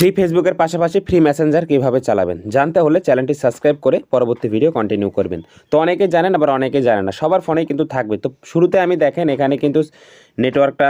Free ফেসবুকের পাশাপাশি free Messenger কীভাবে চালাবেন? জানতে হলে চ্যানেলটি সাবস্ক্রাইব করে পরবর্তী ভিডিও কন্টিনিউ করবেন। তো অনেকে জানেন, আবার অনেকে জানে না। সবার ফোনেই কিন্তু থাকবে। তো শুরুতে আমি দেখেন, এখানে কিন্তু নেটওয়ার্কটা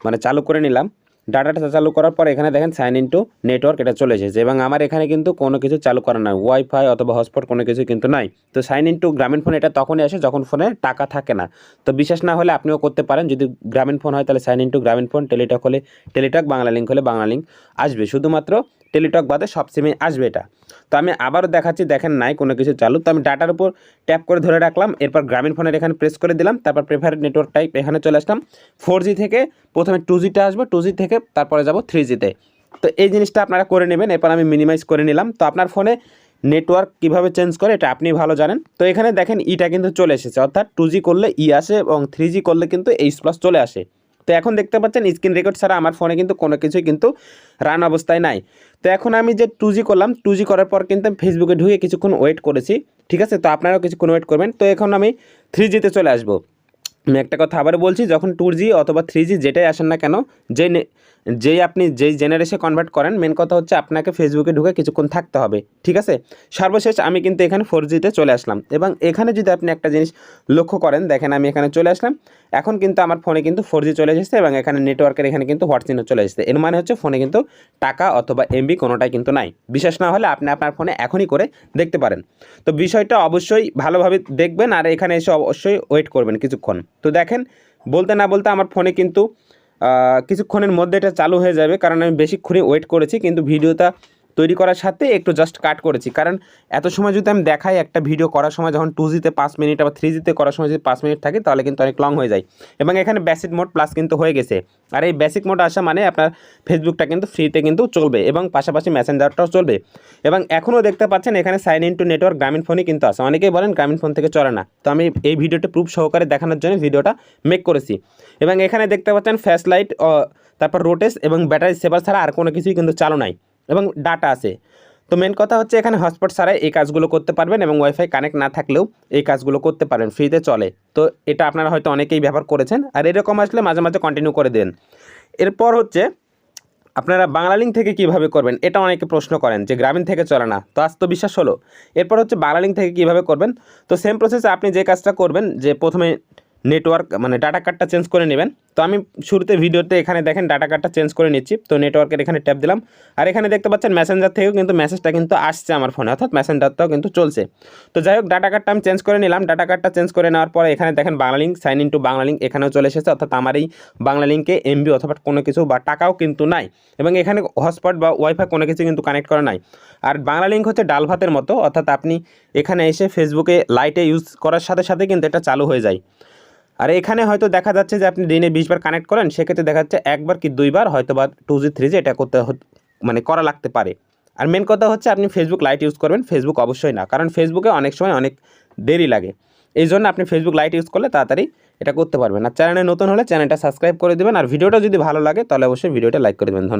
মানে চালু করে নিলাম। ডাটাটা চালু করার পর এখানে দেখেন সাইন ইন টু নেটওয়ার্ক এটা চলে এসেছে এবং আমার এখানে কিন্তু কোনো কিছু চালু করা নাই। ওয়াইফাই অথবা হটস্পট কোনো কিছু কিন্তু নাই। তো sign in to Grameenphone এটা তখনই আসে যখন ফোনে টাকা থাকে না। তো বিশেষ না হলে আপনিও করতে পারেন। যদি গ্রামীণ ফোন হয় তাহলে sign in to Grameenphone Teletalk হলে টেলিটক বাংলা লিঙ্ক হলে বাংলা লিঙ্ক আসবে। শুধুমাত্র টেলিটক বাদে সব সিমে আসবে এটা। তো আমি আবারও দেখাচ্ছি, দেখেন নাই কোনো কিছু চালু। তো আমি ডাটার উপর ট্যাপ করে ধরে রাখলাম, এরপর গ্রামীণ ফোনের এখানে প্রেস করে দিলাম, তারপর প্রেফারেড নেটওয়ার্ক টাইপ এখানে চলে আসলাম। ফোর থেকে প্রথমে টু জিতে আসব টু থেকে তারপরে যাব থ্রি জিতে তো। এই জিনিসটা আপনারা করে নেবেন, এরপর আমি মিনিমাইজ করে নিলাম। তো আপনার ফোনে নেটওয়ার্ক কীভাবে চেঞ্জ করে এটা আপনি ভালো জানেন। তো এখানে দেখেন ইটা কিন্তু চলে এসেছে, অর্থাৎ টু করলে ই আসে এবং থ্রি করলে কিন্তু এইচ প্লাস চলে আসে। তো এখন দেখতে পাচ্ছেন স্ক্রিন রেকর্ড ছাড়া আমার ফোনে কিন্তু কোনো কিছুই কিন্তু রান অবস্থায় নাই। তো এখন আমি যে টু করলাম টু করার পর কিন্তু আমি ফেসবুকে ঢুকে কিছুক্ষণ ওয়েট করেছি, ঠিক আছে? তো আপনারাও কিছুক্ষণ ওয়েট করবেন। তো এখন আমি থ্রি জিতে চলে আসব। আমি একটা কথা আবার বলছি, যখন টু জি অথবা থ্রি জি যেটাই আসেন না কেন, যে যেই আপনি যেই জেনারেশনে কনভার্ট করেন মেন কথা হচ্ছে আপনাকে ফেসবুকে ঢুকে কিছুক্ষণ থাকতে হবে, ঠিক আছে? সর্বশেষ আমি কিন্তু এখানে ফোর জিতে চলে আসলাম এবং এখানে যদি আপনি একটা জিনিস লক্ষ্য করেন, দেখেন আমি এখানে চলে আসলাম, এখন কিন্তু আমার ফোনে কিন্তু ফোর জি চলে এসেছে এবং এখানে নেটওয়ার্কের এখানে কিন্তু হোয়াটসঅ্যাপ চলে এসেছে, এর মানে হচ্ছে ফোনে কিন্তু টাকা অথবা এমবি কোনোটাই কিন্তু নাই, বিশেষ না হলে আপনি আপনার ফোনে এখনই করে দেখতে পারেন। তো বিষয়টা অবশ্যই ভালোভাবে দেখবেন আর এখানে এসে অবশ্যই ওয়েট করবেন কিছুক্ষণ। তো দেখেন, বলতে না বলতে আমার ফোনে কিন্তু কিছুক্ষণের মধ্যে এটা চালু হয়ে যাবে, কারণ আমি বেশিক্ষণই ওয়েট করেছি, কিন্তু ভিডিওটা তৈরি করার সাথে একটু জাস্ট কাট করেছি। কারণ এত সময় যদি আমি দেখাই একটা ভিডিও করার সময় যখন টু জিতে পাঁচ মিনিট আবার থ্রি জিতে করার সময় যদি পাঁচ মিনিট থাকে, তাহলে কিন্তু অনেক লং হয়ে যায়। এবং এখানে বেসিক মোড প্লাস কিন্তু হয়ে গেছে। আর এই বেসিক মোড আসা মানে আপনার ফেসবুকটা কিন্তু ফ্রিতে কিন্তু চলবে এবং পাশাপাশি মেসেঞ্জারটাও চলবে। এবং এখনও দেখতে পাচ্ছেন এখানে সাইন ইন টু নেটওয়ার্ক গ্রামীণ ফোনই কিন্তু আছে। অনেকেই বলেন গ্রামীণ ফোন থেকে চলে না। তো আমি এই ভিডিওটা প্রুফ সহকারে দেখানোর জন্য ভিডিওটা মেক করেছি। এবং এখানে দেখতে পাচ্ছেন ফ্ল্যাশ লাইট তারপর রোটেস এবং ব্যাটারি সেভার ছাড়া আর কোনো কিছুই কিন্তু চালু নাই। এবং ডাটা আছে। তো মেন কথা হচ্ছে এখানে হটস্পট ছাড়াই এই কাজগুলো করতে পারবেন এবং ওয়াইফাই কানেক্ট না থাকলেও এই কাজগুলো করতে পারবেন ফ্রিতে চলে। তো এটা আপনারা হয়তো অনেকেই ব্যবহার করেছেন। আর এরকম আসলে মাঝে মাঝে কন্টিনিউ করে দেন। এরপর হচ্ছে, আপনারা বাংলালিঙ্ক থেকে কীভাবে করবেন, এটা অনেকে প্রশ্ন করেন যে গ্রামীণ থেকে চলে না, তো আজ তো বিশ্বাস হলো। এরপর হচ্ছে বাংলালিঙ্ক থেকে কীভাবে করবেন, তো সেম প্রসেসে আপনি যে কাজটা করবেন, যে প্রথমে নেটওয়ার্ক মানে ডাটা কার্ডটা চেঞ্জ করে নেবেন। তো আমি শুরুতে ভিডিওতে এখানে দেখেন ডাটা কার্ডটা চেঞ্জ করে নিচ্ছি। তো নেটওয়ার্কের এখানে ট্যাপ দিলাম। আর এখানে দেখতে পাচ্ছেন মেসেঞ্জার থেকেও কিন্তু মেসেজটা কিন্তু আসছে আমার ফোনে অর্থাৎ মেসেঞ্জারটাও কিন্তু চলছে। তো যাই হোক ডাটা কার্ডটা আমি চেঞ্জ করে নিলাম। ডাটা কার্ডটা চেঞ্জ করে নেওয়ার পরে এখানে দেখেন Banglalink sign in to Banglalink এখানেও চলে এসেছে। অর্থাৎ আমার এই বাংলা লিঙ্কে এমবি অথবা কোনো কিছু বা টাকাও কিন্তু নাই। এবং এখানে হটস্পট বা ওয়াইফাই কোনো কিছু কিন্তু কানেক্ট করা নাই। আর বাংলা লিঙ্ক হচ্ছে ডাল ভাতের মতো। অর্থাৎ আপনি এখানে এসে ফেসবুকে লাইটে ইউজ করার সাথে সাথে কিন্তু এটা চালু হয়ে যায়। আর এখানে হয়তো দেখা যাচ্ছে যে আপনি দিনে বিশবার কানেক্ট করেন, সেক্ষেত্রে দেখা যাচ্ছে একবার কি দুইবার, হয়তো বা টু জি থ্রি জি এটা করতে মানে করা লাগতে পারে। আর মেন কথা হচ্ছে আপনি ফেসবুক লাইট ইউজ করবেন ফেসবুক অবশ্যই না, কারণ ফেসবুকে অনেক সময় অনেক দেরি লাগে। এই জন্য আপনি ফেসবুক লাইট ইউজ করলে তাড়াতাড়ি এটা করতে পারবেন। আর চ্যানেলে নতুন হলে চ্যানেলটা সাবস্ক্রাইব করে দেবেন, আর ভিডিওটা যদি ভালো লাগে তাহলে অবশ্যই ভিডিওটা লাইক করে দেবেন।